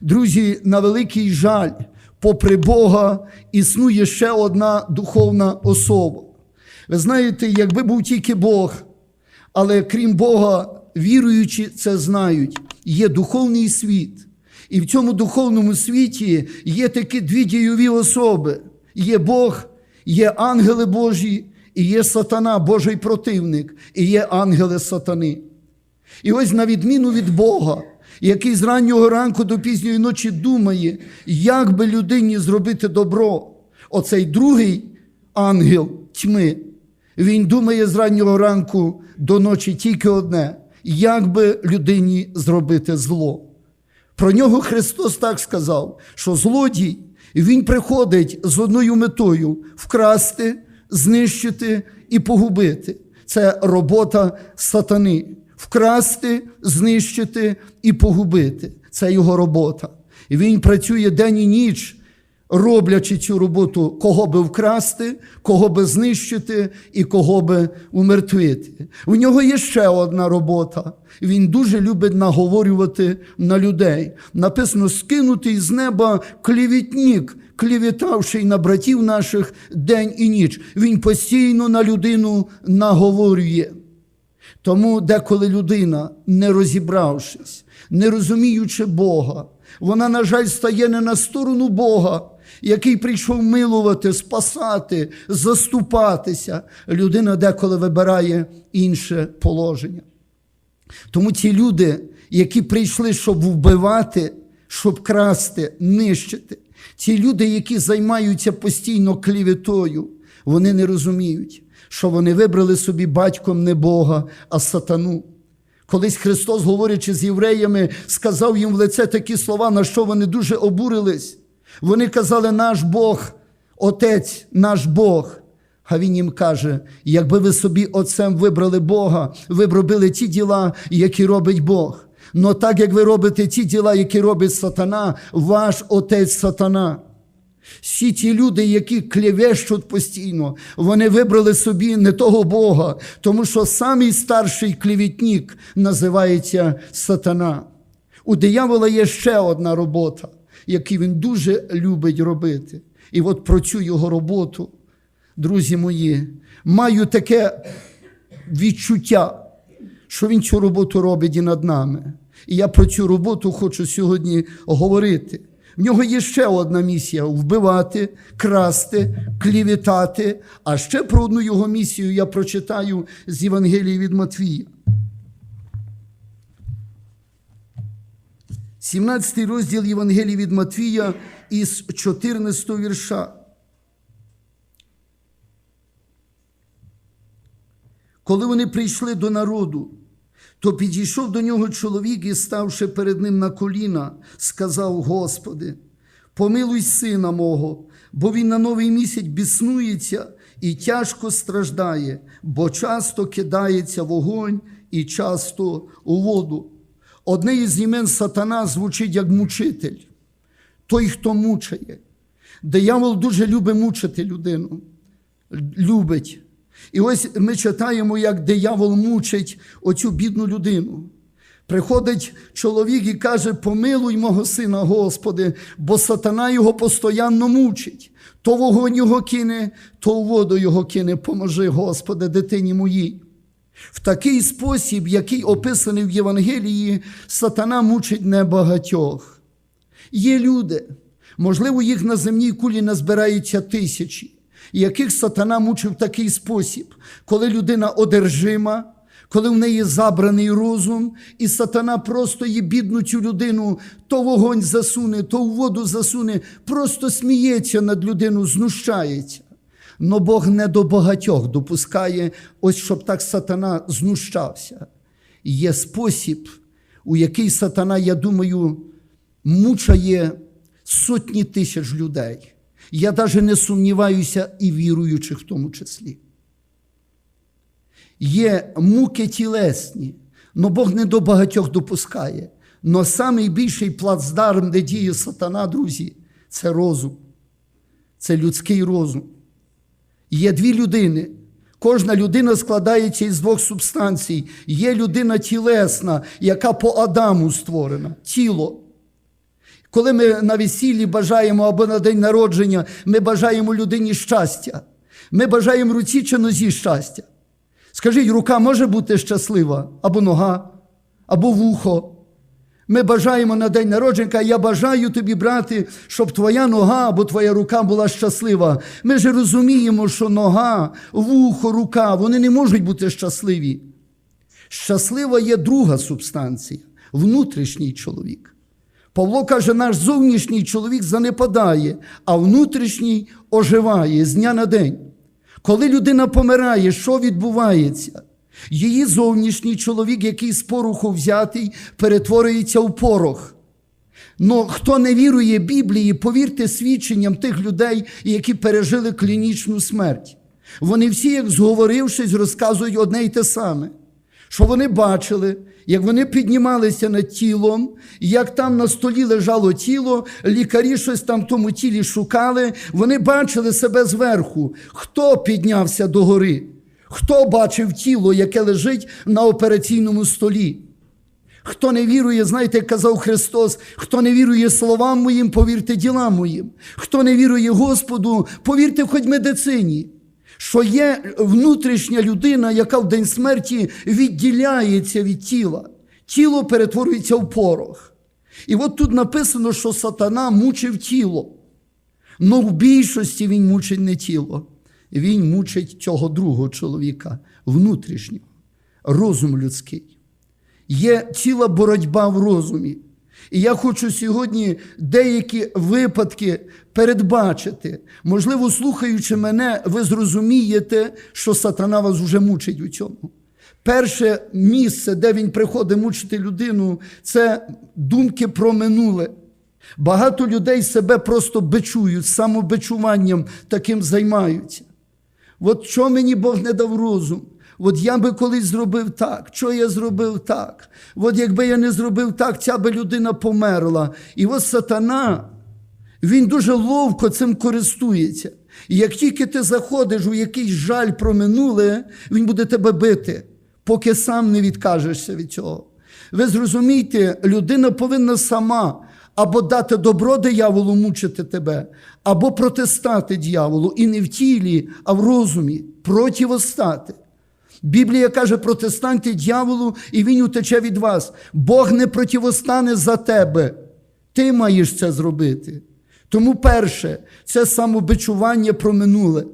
Друзі, на великий жаль, попри Бога, існує ще одна духовна особа. Ви знаєте, якби був тільки Бог, але крім Бога, віруючі це знають, є духовний світ. І в цьому духовному світі є такі дві дійові особи: є Бог, є ангели Божі, і є сатана, Божий противник, і є ангели сатани. І ось на відміну від Бога, який з раннього ранку до пізньої ночі думає, як би людині зробити добро, оцей другий ангел тьми, він думає з раннього ранку до ночі тільки одне, як би людині зробити зло. Про нього Христос так сказав, що злодій він приходить з одною метою вкрасти, знищити і погубити. Це робота сатани. Вкрасти, знищити і погубити. Це його робота. І він працює день і ніч, роблячи цю роботу, кого би вкрасти, кого би знищити і кого би умертвити. У нього є ще одна робота. Він дуже любить наговорювати на людей. Написано: скинутий з неба клівітнік, клівітавши на братів наших день і ніч. Він постійно на людину наговорює. Тому деколи людина, не розібравшись, не розуміючи Бога, вона, на жаль, стає не на сторону Бога, який прийшов милувати, спасати, заступатися. Людина деколи вибирає інше положення. Тому ті люди, які прийшли, щоб вбивати, щоб красти, нищити, ті люди, які займаються постійно клівітою, вони не розуміють, що вони вибрали собі батьком не Бога, а сатану. Колись Христос, говорячи з євреями, сказав їм в лице такі слова, на що вони дуже обурились. Вони казали, наш Бог, Отець, наш Бог. А він їм каже: якби ви собі отцем вибрали Бога, ви б робили ті діла, які робить Бог. Но так як ви робите ті діла, які робить сатана, ваш отець сатана. Всі ті люди, які клєвещуть постійно, вони вибрали собі не того Бога, тому що самий старший клівітник називається сатана. У диявола є ще одна робота, яку він дуже любить робити. І от про цю його роботу, друзі мої, маю таке відчуття, що він цю роботу робить і над нами. І я про цю роботу хочу сьогодні говорити. В нього є ще одна місія вбивати, красти, клівітати. А ще про одну його місію я прочитаю з Євангелії від Матвія. 17 розділ Євангелії від Матвія із 14 вірша. Коли вони прийшли до народу, то підійшов до нього чоловік і, ставши перед ним на коліна, сказав: Господи, помилуй сина мого, бо він на новий місяць біснується і тяжко страждає, бо часто кидається в огонь і часто у воду. Одне із імен сатана звучить як мучитель, той, хто мучає. Диявол дуже любить мучити людину. Любить. І ось ми читаємо, як диявол мучить оцю бідну людину. Приходить чоловік і каже: Помилуй мого сина, Господи, бо сатана його постоянно мучить. То вогонь його кине, то у воду його кине. Поможи, Господи, дитині моїй. В такий спосіб, який описаний в Євангелії, сатана мучить небагатьох. Є люди, можливо, їх на земній кулі назбирається тисячі яких сатана мучив такий спосіб, коли людина одержима, коли в неї забраний розум, і сатана просто її бідну цю людину то вогонь засуне, то в воду засуне, просто сміється над людину, знущається. Но Бог не до багатьох допускає, ось щоб так сатана знущався. Є спосіб, у який сатана, я думаю, мучає сотні тисяч людей. Я навіть не сумніваюся і віруючих в тому числі. Є муки тілесні, але Бог не до багатьох допускає. Но найбільший плацдарм, де діє сатана, друзі, це розум, це людський розум. Є дві людини. Кожна людина складається із двох субстанцій. Є людина тілесна, яка по Адаму створена, тіло. Коли ми на весіллі бажаємо або на день народження, ми бажаємо людині щастя. Ми бажаємо руці чи нозі щастя. Скажіть, рука може бути щаслива, або нога, або вухо. Ми бажаємо на день народження, я бажаю тобі, брати, щоб твоя нога або твоя рука була щаслива. Ми ж розуміємо, що нога, вухо, рука, вони не можуть бути щасливі. Щаслива є друга субстанція внутрішній чоловік. Павло каже, наш зовнішній чоловік занепадає, а внутрішній оживає з дня на день. Коли людина помирає, що відбувається? Її зовнішній чоловік, який з пороху взятий, перетворюється в порох. Но хто не вірує Біблії, повірте свідченням тих людей, які пережили клінічну смерть. Вони всі, як зговорившись, розказують одне й те саме. Що вони бачили, як вони піднімалися над тілом, як там на столі лежало тіло, лікарі щось там в тому тілі шукали, вони бачили себе зверху. Хто піднявся до гори? Хто бачив тіло, яке лежить на операційному столі? Хто не вірує, знаєте, як казав Христос, хто не вірує словам моїм, повірте ділам моїм. Хто не вірує Господу, повірте хоч медицині. Що є внутрішня людина, яка в день смерті відділяється від тіла. Тіло перетворюється в порох. І от тут написано, що сатана мучив тіло. Но в більшості він мучить не тіло. Він мучить цього другого чоловіка, внутрішнього, розум людський. Є ціла боротьба в розумі. І я хочу сьогодні деякі випадки передбачити. Можливо, слухаючи мене, ви зрозумієте, що сатана вас вже мучить у цьому. Перше місце, де він приходить мучити людину, це думки про минуле. Багато людей себе просто бичують, самобичуванням таким займаються. От що мені Бог не дав розум? От я би колись зробив так, що я зробив так. От якби я не зробив так, ця би людина померла. І от сатана, він дуже ловко цим користується. І як тільки ти заходиш у якийсь жаль про минуле, він буде тебе бити, поки сам не відкажешся від цього. Ви зрозумієте, людина повинна сама або дати добро дияволу мучити тебе, або протистати дьяволу і не в тілі, а в розумі, противостати. Біблія каже, протистаньте дьяволу, і він утече від вас. Бог не противостане за тебе. Ти маєш це зробити. Тому перше, це самобичування про минуле.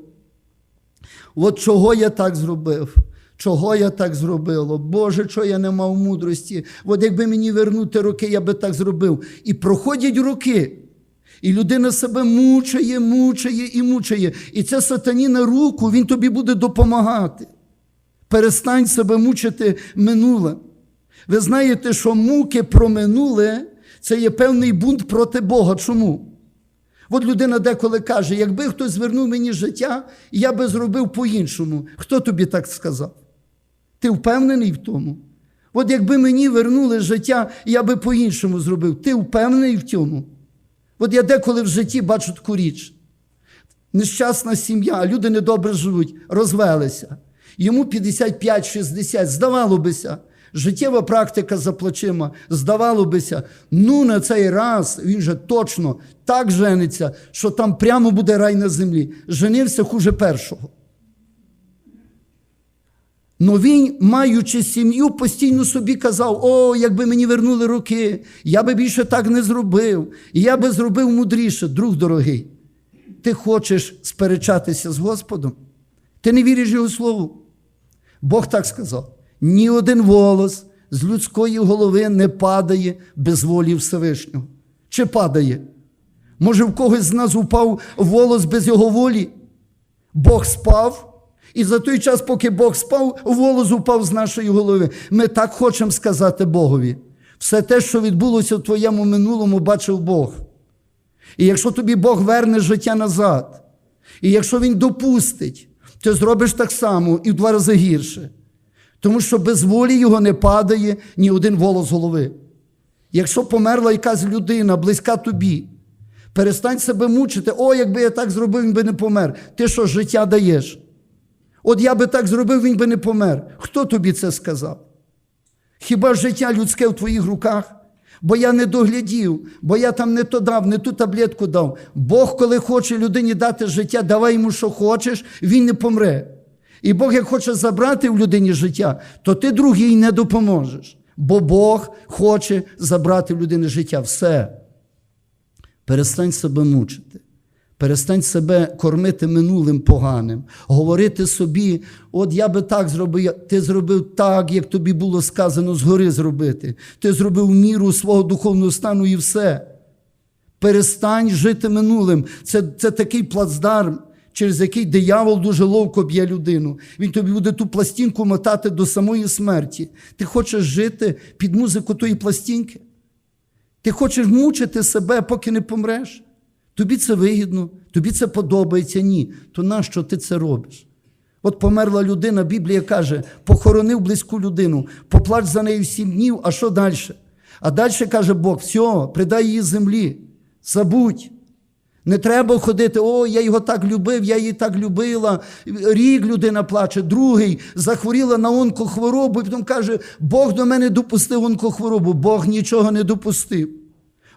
От чого я так зробив? Чого я так зробило? Боже, що я не мав мудрості. От якби мені вернути роки, я би так зробив. І проходять роки. І людина себе мучає, мучає і мучає. І це сатані на руку, він тобі буде допомагати. Перестань себе мучити минуле. Ви знаєте, що муки про минуле це є певний бунт проти Бога. Чому? От людина деколи каже, якби хтось звернув мені життя, я би зробив по-іншому. Хто тобі так сказав? Ти впевнений в тому? От якби мені вернули життя, я би по-іншому зробив. Ти впевнений в цьому? От я деколи в житті бачу таку річ. Нещасна сім'я, люди недобре живуть, розвелися. Йому 55-60, здавало бися, життєва практика за плечима, здавало бися, ну на цей раз він же точно так жениться, що там прямо буде рай на землі. Женився хуже першого. Но він, маючи сім'ю, постійно собі казав: О, якби мені вернули роки, я би більше так не зробив, і я би зробив мудріше, друг дорогий. Ти хочеш сперечатися з Господом? Ти не віриш Його слову? Бог так сказав: ні один волос з людської голови не падає без волі Всевишнього. Чи падає? Може, в когось з нас упав волос без його волі? Бог спав, і за той час, поки Бог спав, волос упав з нашої голови. Ми так хочемо сказати Богові. Все те, що відбулося в твоєму минулому, бачив Бог. І якщо тобі Бог верне життя назад, і якщо Він допустить, ти зробиш так само і в два рази гірше. Тому що без волі його не падає ні один волос голови. Якщо померла якась людина, близька тобі, перестань себе мучити, о, якби я так зробив, він би не помер. Ти що, життя даєш? От я би так зробив, він би не помер. Хто тобі це сказав? Хіба життя людське в твоїх руках? Бо я не доглядів, бо я там не то дав, не ту таблетку дав. Бог, коли хоче людині дати життя, давай йому, що хочеш, він не помре. І Бог, як хоче забрати в людині життя, то ти другій не допоможеш. Бо Бог хоче забрати в людини життя. Все. Перестань себе мучити. Перестань себе кормити минулим поганим, говорити собі, от я би так зробив, ти зробив так, як тобі було сказано згори зробити. Ти зробив міру свого духовного стану і все. Перестань жити минулим. Це, це такий плацдарм, через який диявол дуже ловко б'є людину. Він тобі буде ту пластинку мотати до самої смерті. Ти хочеш жити під музику тої пластинки? Ти хочеш мучити себе, поки не помреш? Тобі це вигідно, тобі це подобається, ні. То нащо ти це робиш? От померла людина, Біблія каже, похоронив близьку людину, поплач за нею сім днів, а що далі? А далі каже Бог, все, придай її землі, забудь. Не треба ходити, о, я його так любив, я її так любила. Рік людина плаче, другий захворіла на онкохворобу, і потім каже, Бог до мене допустив онкохворобу. Бог нічого не допустив.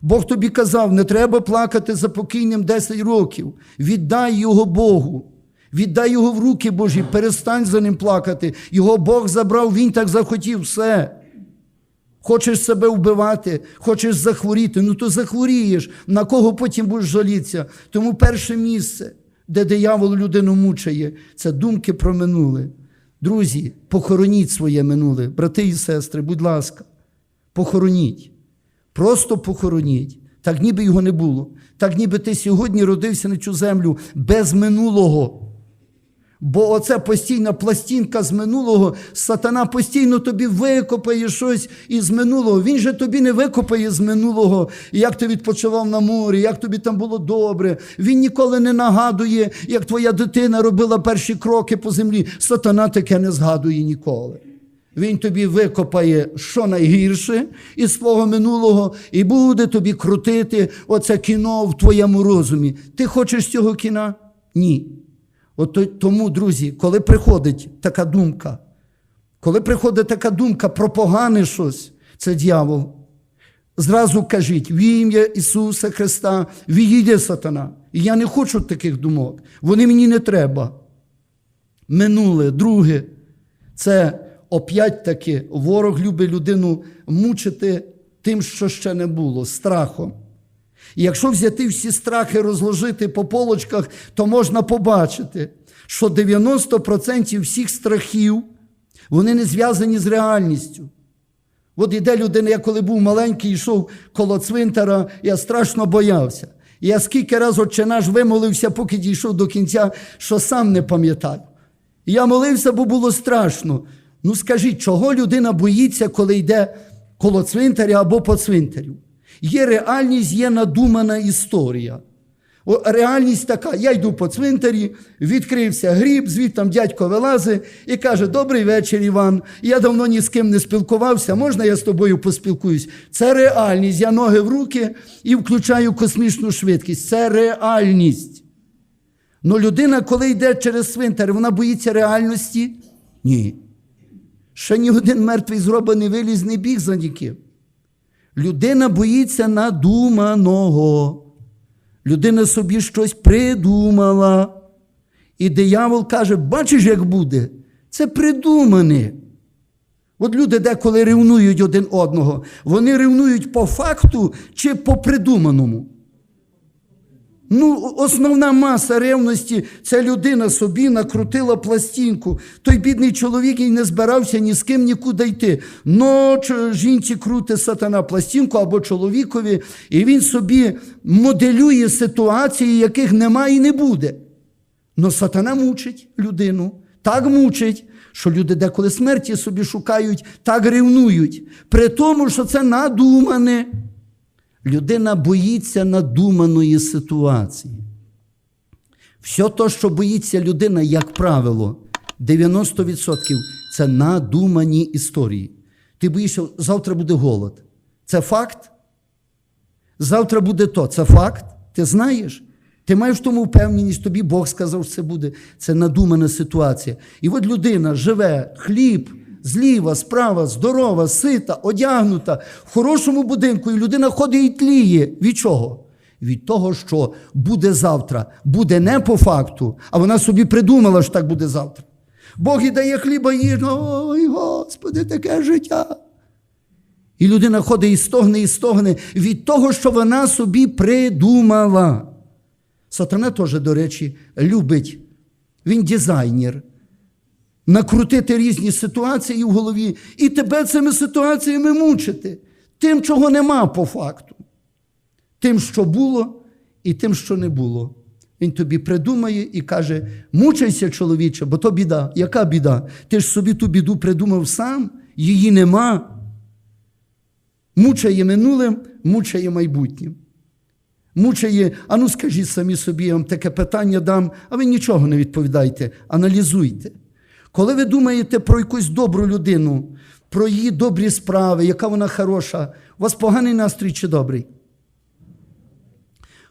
Бог тобі казав, не треба плакати за покійним 10 років. Віддай його Богу. Віддай його в руки Божі, перестань за ним плакати. Його Бог забрав, він так захотів, все. Хочеш себе вбивати, хочеш захворіти, ну то захворієш, на кого потім будеш жалітися. Тому перше місце, де диявол людину мучає, це думки про минуле. Друзі, похороніть своє минуле, брати і сестри, будь ласка, похороніть. Просто похороніть. Так ніби його не було. Так ніби ти сьогодні родився на цю землю без минулого. Бо оце постійна пластинка з минулого, сатана постійно тобі викопає щось із минулого. Він же тобі не викопає з минулого, як ти відпочивав на морі, як тобі там було добре. Він ніколи не нагадує, як твоя дитина робила перші кроки по землі. Сатана таке не згадує ніколи. Він тобі викопає що найгірше із свого минулого і буде тобі крутити оце кіно в твоєму розумі. Ти хочеш цього кіна? Ні. От тому, друзі, коли приходить така думка, коли приходить така думка про погане щось, це дьявол. Зразу кажіть, в ім'я Ісуса Христа, відійде сатана. І я не хочу таких думок. Вони мені не треба. Минуле, друге, це опять таки ворог любить людину мучити тим, що ще не було, страхом. І якщо взяти всі страхи, розложити по полочках, то можна побачити, що 90% всіх страхів вони не зв'язані з реальністю. От іде людина, я коли був маленький, йшов коло цвинтара, я страшно боявся. І Я скільки разів отче наш вимолився, поки дійшов до кінця, що сам не пам'ятаю. Я молився, бо було страшно. Ну скажіть, чого людина боїться, коли йде коло цвинтаря або по цвинтарю? Є реальність, є надумана історія. О, реальність така: я йду по цвинтарі, відкрився гріб, звідти там дядько вилазить і каже: Добрий вечір, Іван. Я давно ні з ким не спілкувався, можна я з тобою поспілкуюсь? Це реальність. Я ноги в руки і включаю космічну швидкість. Це реальність. Ну людина, коли йде через цвинтар, вона боїться реальності? Ні. Ще ні один мертвий з гроба не виліз, не біг за ніким. Людина боїться надуманого. Людина собі щось придумала. І диявол каже: бачиш, як буде? Це придумане. От люди деколи ревнують один одного. Вони ревнують по факту чи по придуманому. Ну, основна маса ревності це людина собі накрутила пластинку. Той бідний чоловік і не збирався ні з ким нікуди йти. Но жінці крути сатана пластинку або чоловікові, і він собі моделює ситуації, яких немає і не буде. Но сатана мучить людину, так мучить, що люди деколи смерті собі шукають, так ревнують. При тому, що це надумане. Людина боїться надуманої ситуації. Все те, що боїться людина, як правило, 90% це надумані історії. Ти боїшся, завтра буде голод. Це факт? Завтра буде то. Це факт? Ти знаєш? Ти маєш тому впевненість, тобі Бог сказав, що це буде. Це надумана ситуація. І от людина живе, хліб зліва, справа, здорова, сита, одягнута, в хорошому будинку, і людина ходить і тліє. Від чого? Від того, що буде завтра. Буде не по факту, а вона собі придумала, що так буде завтра. Бог і дає хліба їж, ой, Господи, таке життя. І людина ходить і стогне, і стогне від того, що вона собі придумала. Сатана теж, до речі, любить. Він дизайнер. Накрутити різні ситуації в голові і тебе цими ситуаціями мучити. Тим, чого нема по факту. Тим, що було, і тим, що не було. Він тобі придумає і каже: мучайся, чоловіче, бо то біда. Яка біда? Ти ж собі ту біду придумав сам, її нема. Мучає минулим, мучає майбутнім. Мучає, а ну скажіть самі собі, я вам таке питання дам, а ви нічого не відповідайте, аналізуйте. Коли ви думаєте про якусь добру людину, про її добрі справи, яка вона хороша, у вас поганий настрій чи добрий?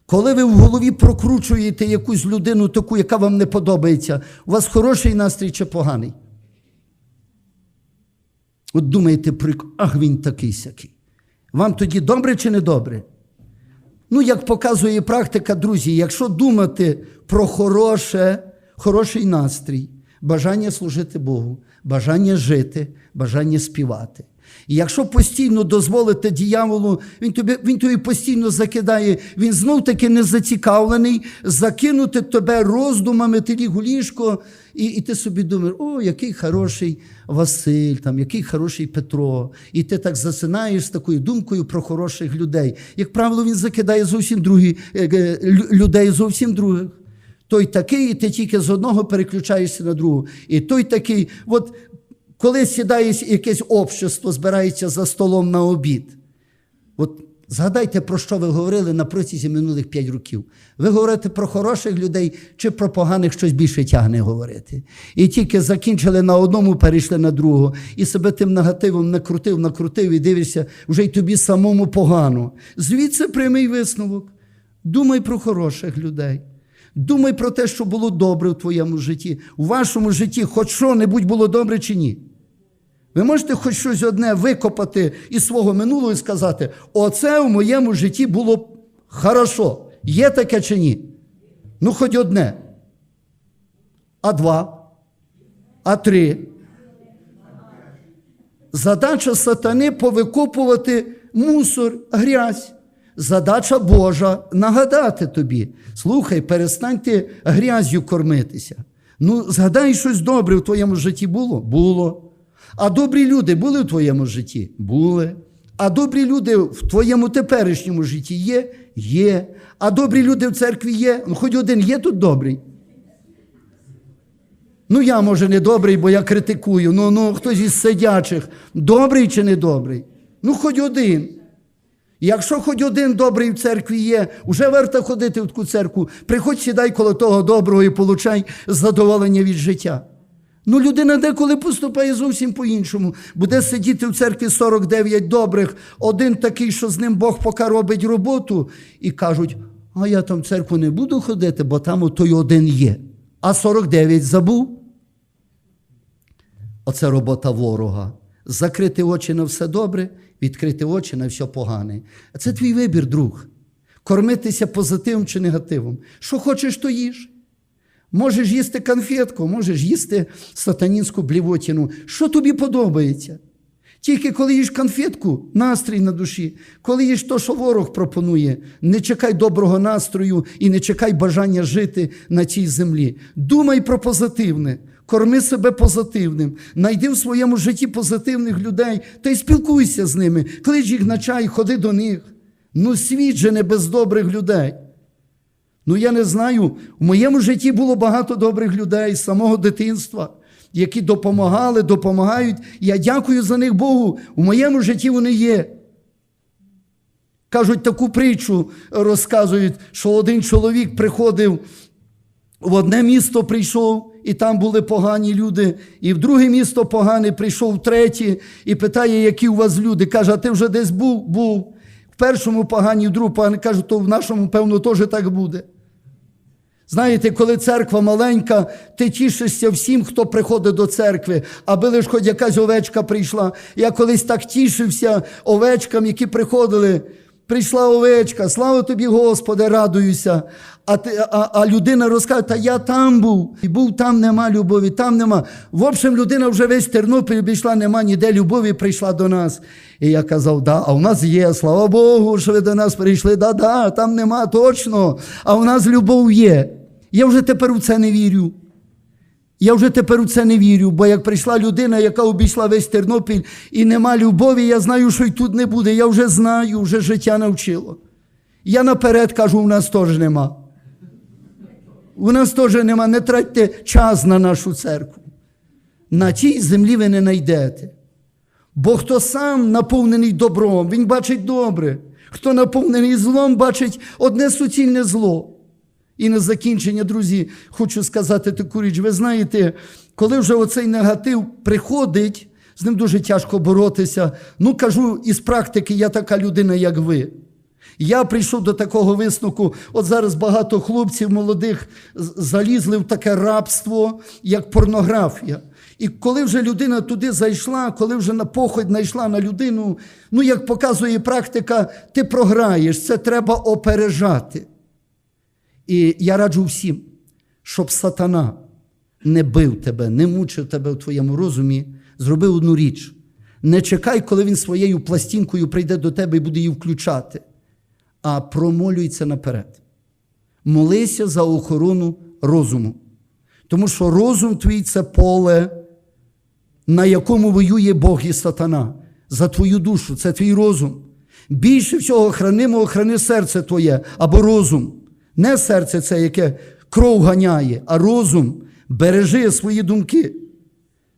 Коли ви в голові прокручуєте якусь людину, таку, яка вам не подобається, у вас хороший настрій чи поганий? От думаєте, про ах, він такий сякий. Вам тоді добре чи не добре? Ну, як показує практика, друзі, якщо думати про хороше, хороший настрій, бажання служити Богу, бажання жити, бажання співати. І якщо постійно дозволити діяволу, він тобі, він тобі постійно закидає, він знов таки не зацікавлений закинути тебе роздумами, ти ліг у ліжко, і, і ти собі думаєш, о, який хороший Василь, там, який хороший Петро. І ти так засинаєш з такою думкою про хороших людей. Як правило, він закидає зовсім другі е, е, лю- людей, зовсім других. Той такий, і ти тільки з одного переключаєшся на другого. І той такий, от коли сідає якесь общество, збирається за столом на обід. От згадайте, про що ви говорили на протязі минулих п'ять років. Ви говорите про хороших людей чи про поганих щось більше тягне говорити. І тільки закінчили на одному, перейшли на другого. І себе тим негативом накрутив, накрутив і дивишся, вже й тобі самому погано. Звідси прямий висновок. Думай про хороших людей. Думай про те, що було добре в твоєму житті. У вашому житті хоч що-небудь було добре чи ні. Ви можете хоч щось одне викопати із свого минулого і сказати: оце в моєму житті було хорошо. Є таке чи ні? Ну, хоч одне. А два, а три. Задача сатани повикопувати мусор, грязь. Задача Божа нагадати тобі. Слухай, перестань ти грязю кормитися. Ну, згадай, щось добре в твоєму житті було? Було. А добрі люди були в твоєму житті? Були. А добрі люди в твоєму теперішньому житті є? Є. А добрі люди в церкві є? Ну, хоч один є тут добрий. Ну, я, може, не добрий, бо я критикую. Ну, ну хтось із сидячих, добрий чи не добрий? Ну, хоч один. Якщо хоч один добрий в церкві є, вже варто ходити в таку церкву. Приходь, сідай коло того доброго і получай задоволення від життя. Ну, людина деколи поступає зовсім по-іншому. Буде сидіти в церкві 49 добрих, один такий, що з ним Бог поки робить роботу, і кажуть, а я там в церкву не буду ходити, бо там той один є. А 49 забув. Оце робота ворога. Закрити очі на все добре, відкрити очі на все погане. А це твій вибір, друг. Кормитися позитивом чи негативом. Що хочеш, то їж. Можеш їсти конфетку, можеш їсти сатанінську блівотіну. Що тобі подобається? Тільки коли їш конфетку, настрій на душі, коли їш то, що ворог пропонує, не чекай доброго настрою і не чекай бажання жити на цій землі. Думай про позитивне, корми себе позитивним, найди в своєму житті позитивних людей та й спілкуйся з ними, клич їх на чай, ходи до них. Ну, світ же не без добрих людей. Ну, я не знаю, в моєму житті було багато добрих людей з самого дитинства, які допомагали, допомагають. Я дякую за них Богу. У моєму житті вони є. Кажуть, таку притчу розказують, що один чоловік приходив в одне місто прийшов, і там були погані люди, і в друге місто погане, прийшов в третє і питає, які у вас люди. Каже, а ти вже десь був? Був. В першому погані, в другому погані. Каже, то в нашому, певно, теж так буде. Знаєте, коли церква маленька, ти тішишся всім, хто приходить до церкви, аби лиш хоч якась овечка прийшла. Я колись так тішився овечкам, які приходили. Прийшла овечка, слава тобі, Господи, радуюся. А, а, а людина розкаже, та я там був, і був там, нема любові, там нема. В общем, людина вже весь Тернопіль обійшла, нема ніде любові, прийшла до нас. І я казав, да, а в нас є, слава Богу, що ви до нас прийшли. Да, да, там нема точно. А в нас любов є. Я вже тепер у це не вірю. Я вже тепер у це не вірю, бо як прийшла людина, яка обійшла весь Тернопіль і нема любові, я знаю, що й тут не буде. Я вже знаю, вже життя навчило. Я наперед кажу, у нас теж нема. У нас теж нема. Не тратьте час на нашу церкву. На тій землі ви не знайдете. Бо хто сам наповнений добром, він бачить добре. Хто наповнений злом, бачить одне суцільне зло. І на закінчення, друзі, хочу сказати таку річ. Ви знаєте, коли вже оцей негатив приходить, з ним дуже тяжко боротися. Ну, кажу, із практики я така людина, як ви. Я прийшов до такого висновку. От зараз багато хлопців молодих залізли в таке рабство, як порнографія. І коли вже людина туди зайшла, коли вже на походь знайшла на людину, ну як показує практика, ти програєш, це треба опережати. І я раджу всім, щоб сатана не бив тебе, не мучив тебе в твоєму розумі, зроби одну річ. Не чекай, коли він своєю пластинкою прийде до тебе і буде її включати, а промолюйся наперед. Молися за охорону розуму. Тому що розум твій це поле, на якому воює Бог і сатана. За твою душу, це твій розум. Більше всього хранимо, охрани серце твоє або розум. Не серце це, яке кров ганяє, а розум бережи свої думки.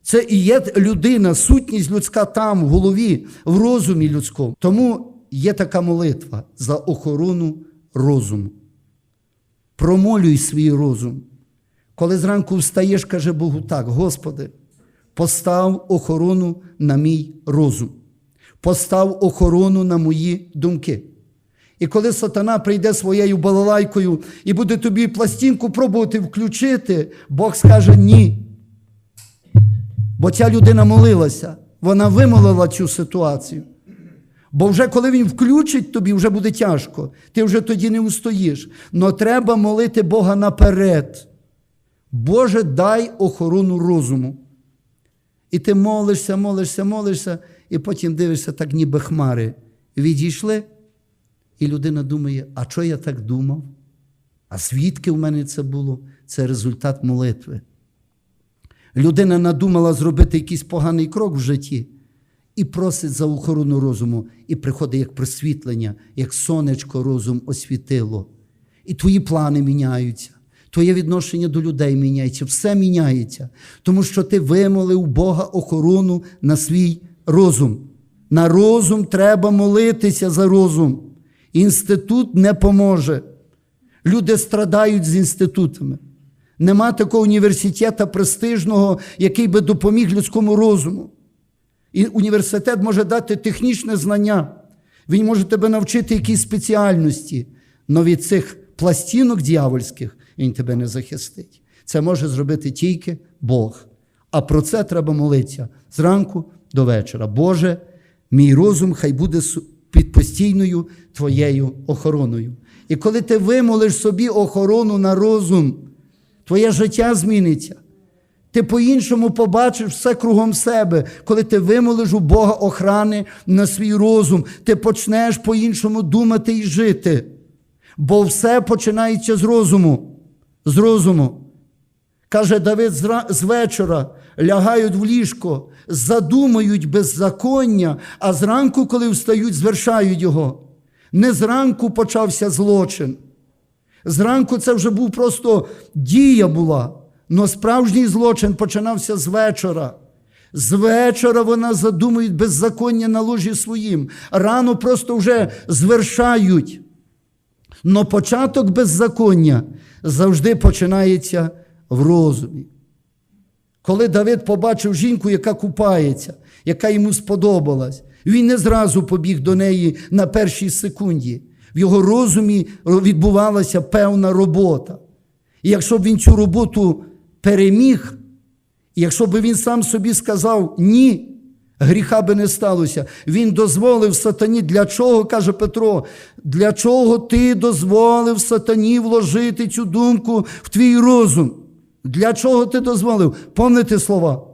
Це і є людина, сутність людська там, в голові, в розумі людському. Тому є така молитва за охорону розуму. Промолюй свій розум. Коли зранку встаєш, каже Богу так, Господи, постав охорону на мій розум, постав охорону на мої думки. І коли сатана прийде своєю балалайкою і буде тобі пластинку пробувати включити, Бог скаже ні. Бо ця людина молилася, вона вимолила цю ситуацію. Бо вже коли він включить тобі, вже буде тяжко. Ти вже тоді не устоїш. Но треба молити Бога наперед. Боже, дай охорону розуму. І ти молишся, молишся, молишся, і потім дивишся, так ніби хмари відійшли. І людина думає, а що я так думав? А звідки в мене це було? Це результат молитви. Людина надумала зробити якийсь поганий крок в житті і просить за охорону розуму, і приходить як просвітлення, як сонечко розум освітило. І твої плани міняються, твоє відношення до людей міняється, все міняється, тому що ти вимолив Бога охорону на свій розум. На розум треба молитися за розум. Інститут не поможе. Люди страдають з інститутами. Нема такого університету престижного, який би допоміг людському розуму. І університет може дати технічне знання. Він може тебе навчити якійсь спеціальності, але від цих пластинок дьявольських він тебе не захистить. Це може зробити тільки Бог. А про це треба молитися зранку до вечора. Боже, мій розум хай буде під постійною твоєю охороною. І коли ти вимолиш собі охорону на розум, твоє життя зміниться. Ти по-іншому побачиш все кругом себе. Коли ти вимолиш у Бога охрани на свій розум, ти почнеш по-іншому думати і жити. Бо все починається з розуму. З розуму. Каже Давид з вечора лягають в ліжко, задумають беззаконня, а зранку, коли встають, звершають його. Не зранку почався злочин. Зранку це вже був просто дія була. Но справжній злочин починався з вечора. З вечора вона задумують беззаконня на ложі своїм. Рано просто вже звершають. Но початок беззаконня завжди починається в розумі. Коли Давид побачив жінку, яка купається, яка йому сподобалась, він не зразу побіг до неї на першій секунді. В його розумі відбувалася певна робота. І якщо б він цю роботу переміг, і якщо б він сам собі сказав ні, гріха би не сталося. Він дозволив сатані. Для чого, каже Петро, для чого ти дозволив сатані вложити цю думку в твій розум? Для чого ти дозволив? Помните слова?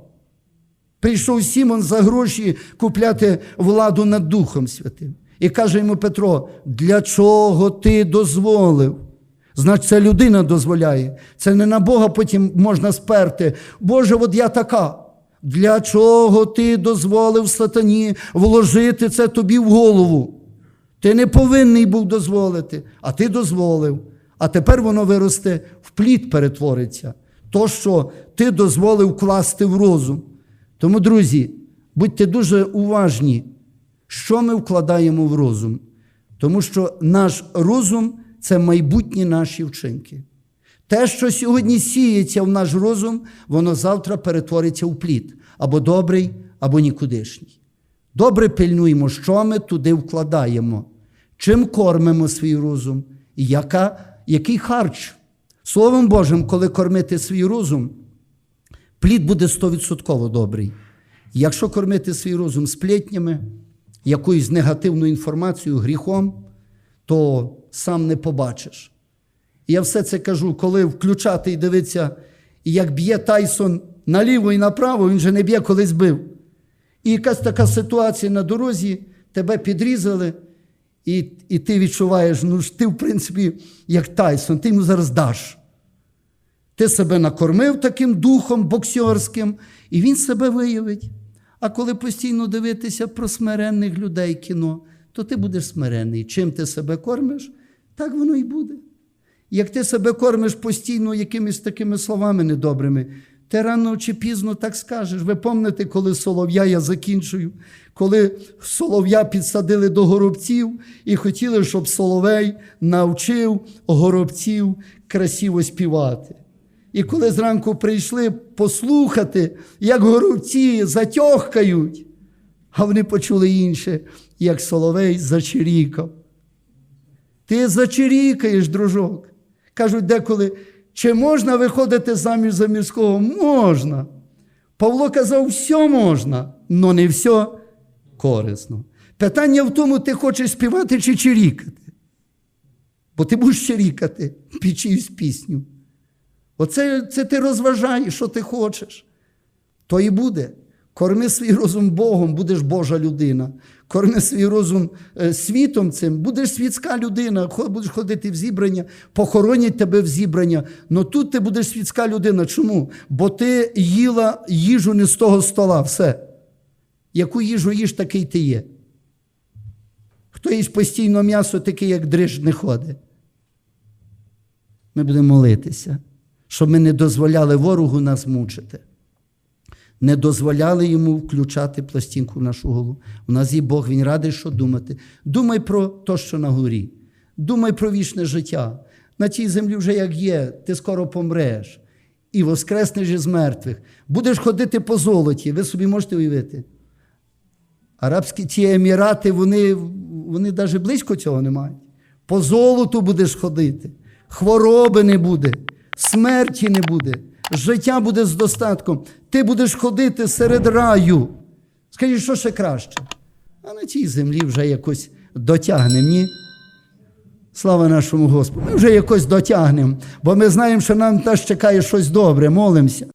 Прийшов Сімон за гроші купляти владу над Духом Святим. І каже йому Петро: для чого ти дозволив? Значить, це людина дозволяє. Це не на Бога потім можна сперти. Боже, от я така. Для чого ти дозволив сатані вложити це тобі в голову? Ти не повинний був дозволити, а ти дозволив. А тепер воно виросте в плід перетвориться. То, що ти дозволив вкласти в розум. Тому, друзі, будьте дуже уважні, що ми вкладаємо в розум. Тому що наш розум це майбутні наші вчинки. Те, що сьогодні сіється в наш розум, воно завтра перетвориться в плід або добрий, або нікудишній. Добре пильнуємо, що ми туди вкладаємо, чим кормимо свій розум, і яка, який харч. Словом Божим, коли кормити свій розум, плід буде 100% добрий. Якщо кормити свій розум сплетнями, якоюсь негативною інформацією, гріхом, то сам не побачиш. Я все це кажу, коли включати і дивитися, як б'є Тайсон наліво і направо, він же не б'є, коли збив. І якась така ситуація на дорозі, тебе підрізали, і, і ти відчуваєш, ну ж ти, в принципі, як Тайсон, ти йому зараз даш. Ти себе накормив таким духом боксерським, і він себе виявить. А коли постійно дивитися про смиренних людей кіно, то ти будеш смиренний. Чим ти себе кормиш, так воно і буде. Як ти себе кормиш постійно якимись такими словами недобрими, ти рано чи пізно так скажеш. Ви пам'ятаєте, коли солов'я я закінчую, коли солов'я підсадили до горобців і хотіли, щоб соловей навчив горобців красиво співати. І коли зранку прийшли послухати, як горобці затьохкають, а вони почули інше, як соловей зачирікав. Ти зачирікаєш, дружок. Кажуть деколи, чи можна виходити заміж за мірського? Можна. Павло казав, все можна, але не все корисно. Питання в тому, ти хочеш співати чи чирікати. Бо ти будеш чирікати під чиюсь пісню. Оце це ти розважаєш, що ти хочеш. То і буде. Корми свій розум Богом, будеш Божа людина. Корми свій розум е, світом цим, будеш світська людина, будеш ходити в зібрання, похоронять тебе в зібрання. Но тут ти будеш світська людина. Чому? Бо ти їла їжу не з того стола, все. Яку їжу їш, такий ти є. Хто їсть постійно м'ясо, такий, як дриж, не ходить. Ми будемо молитися, щоб ми не дозволяли ворогу нас мучити не дозволяли йому включати пластинку в нашу голову. У нас є Бог, Він радий, що думати. Думай про те, що на горі. Думай про вічне життя. На тій землі вже як є, ти скоро помреш і воскреснеш із мертвих. Будеш ходити по золоті, ви собі можете уявити. Арабські ті емірати, вони, вони навіть близько цього не мають. По золоту будеш ходити, хвороби не буде, смерті не буде. Життя буде з достатком. Ти будеш ходити серед раю. Скажіть, що ще краще? А на тій землі вже якось дотягнемо, ні? Слава нашому Господу. Ми вже якось дотягнемо, бо ми знаємо, що нам теж чекає щось добре, молимося.